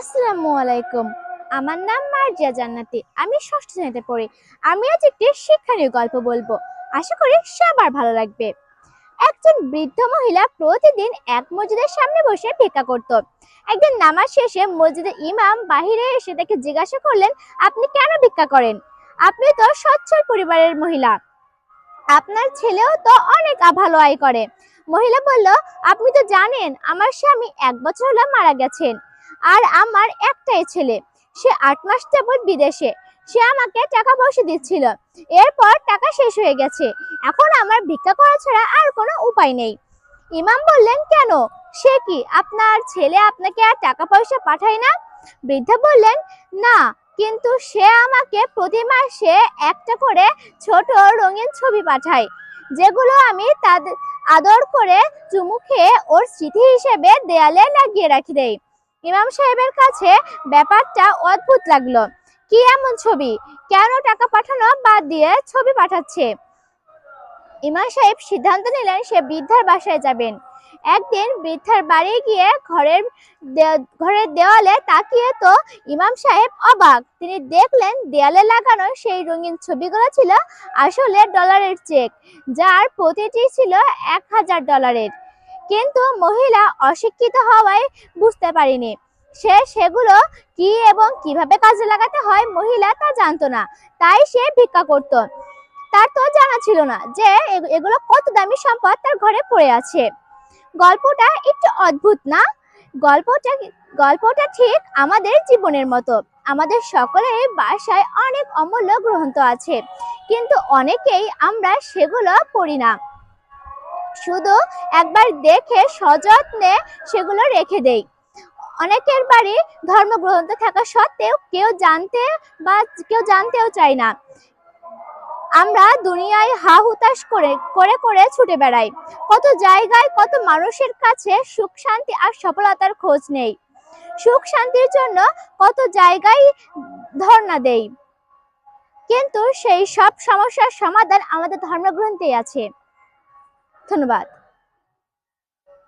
আসসালামু আলাইকুম। আমার নাম মার্জিয়া জান্নাতি। আমি ষষ্ঠ শ্রেণীতে পড়ি। আমি আজ একটি শিক্ষণীয় গল্প বলব। আশা করি সবার ভালো লাগবে। একজন বৃদ্ধ মহিলা প্রতিদিন এক মসজিদের সামনে বসে ভিক্ষা করত। একদিন নামাজ শেষে মসজিদের ইমাম বাহিরে এসে তাকে জিজ্ঞাসা করলেন, আপনি কেন ভিক্ষা করেন? আপনি তো সচ্ছল পরিবারের মহিলা। আপনার ছেলেও তো অনেক ভালো আয় করে। মহিলা বলল, আপনি তো জানেন, আমার স্বামী এক বছর হলো মারা গেছেন। আর আমার একটাই ছেলে। সে আট মাস যাবৎ বিদেশে। সে আমাকে টাকা পয়সা দিচ্ছিল। এরপর টাকা শেষ হয়ে গেছে। এখন আমার ভিক্ষা করা ছাড়া আর কোনো উপায় নেই। ইমাম বললেন, কেন? সে কি? আপনার ছেলে আপনাকে আর টাকা পয়সা পাঠায় না? বৃদ্ধা বললেন, না, কিন্তু সে আমাকে প্রতি মাসে একটা করে ছোট রঙিন ছবি পাঠায়, যেগুলো আমি তাদের আদর করে চুমু খেয়ে ওর স্মৃতি হিসেবে দেয়ালে লাগিয়ে রাখি দেই। ইমাম সাহেবের কাছে ব্যাপারটা অদ্ভুত লাগল। কি এমন ছবি? কেন টাকা পাঠানো বাদ দিয়ে ছবি পাঠাচ্ছে? ইমাম সাহেব সিদ্ধান্ত নিলেন সে বৃদ্ধার বাসায় যাবেন। একদিন বৃদ্ধার বাড়ি গিয়ে ঘরের ঘরের দেওয়ালে তাকিয়ে তো ইমাম সাহেব অবাক। তিনি দেখলেন দেয়ালে লাগানো সেই রঙিন ছবিগুলো ছিল আসলে ডলারের চেক, যার প্রতিটি ছিল এক হাজার ডলারের। কিন্তু মহিলা অশিক্ষিত হওয়ায় বুঝতে পারেনি। সে সেগুলো কি এবং কীভাবে কাজে লাগাতে হয় মহিলা তা জানতো না, তাই সে ভিক্ষা করত। তার তো জানা ছিল না যে এগুলো কত দামি সম্পদ তার ঘরে পড়ে আছে। গল্পটা একটু অদ্ভুত না? গল্পটা গল্পটা ঠিক আমাদের জীবনের মতো। আমাদের সকলের বাসায় অনেক অমূল্য গ্রন্থ আছে, কিন্তু অনেকেই আমরা সেগুলো পড়ি না। শুধু একবার দেখে সযত্নে সেগুলো রেখে দেই। অনেকের বাড়ি ধর্মগ্রন্থ থাকা সত্ত্বেও কেউ জানতে বা কেউ জানতেও চায় না। আমরা দুনিয়ায় হা হুতাশ করে করে করে ছুটে বেড়াই। কত জায়গায় কত মানুষের কাছে সুখ, শান্তি আর সফলতার খোঁজ নেই। সুখ, শান্তির জন্য কত জায়গায় ধর্ণা দেই। কিন্তু সেই সব সমস্যার সমাধান আমাদের ধর্মগ্রন্থেই আছে। धन्यवाद।